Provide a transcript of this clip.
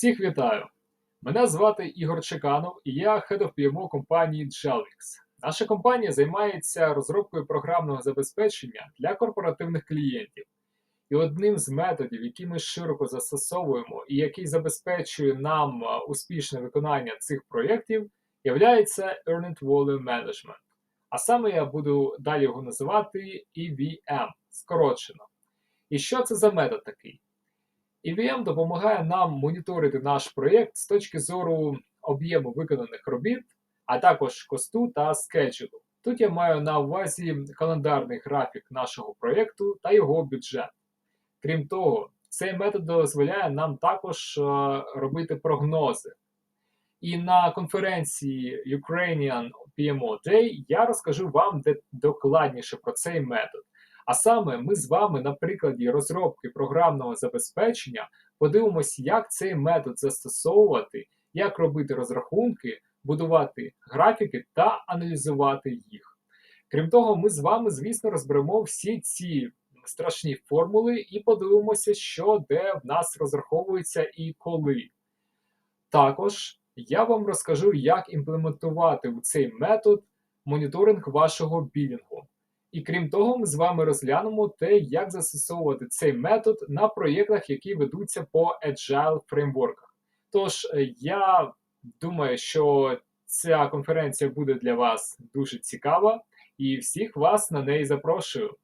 Всіх вітаю! Мене звати Ігор Чеканов і я Head of PMO компанії Jalix. Наша компанія займається розробкою програмного забезпечення для корпоративних клієнтів. І одним з методів, які ми широко застосовуємо і який забезпечує нам успішне виконання цих проєктів, є Earned Volume Management. А саме я буду далі його називати EVM, скорочено. І що це за метод такий? EVM допомагає нам моніторити наш проєкт з точки зору об'єму виконаних робіт, а також косту та скеджулу. Тут я маю на увазі календарний графік нашого проєкту та його бюджет. Крім того, цей метод дозволяє нам також е, робити прогнози. І на конференції Ukrainian PMO Day я розкажу вам докладніше про цей метод. А саме ми з вами на прикладі розробки програмного забезпечення подивимося, як цей метод застосовувати, як робити розрахунки, будувати графіки та аналізувати їх. Крім того, ми з вами, звісно, розберемо всі ці страшні формули і подивимося, що де в нас розраховується і коли. Також я вам розкажу, як імплементувати у цей метод моніторинг вашого білінгу. І крім того, ми з вами розглянемо те, як застосовувати цей метод на проєктах, які ведуться по Agile фреймворках. Тож, е, я думаю, що ця конференція буде для вас дуже цікава, і всіх вас на неї запрошую.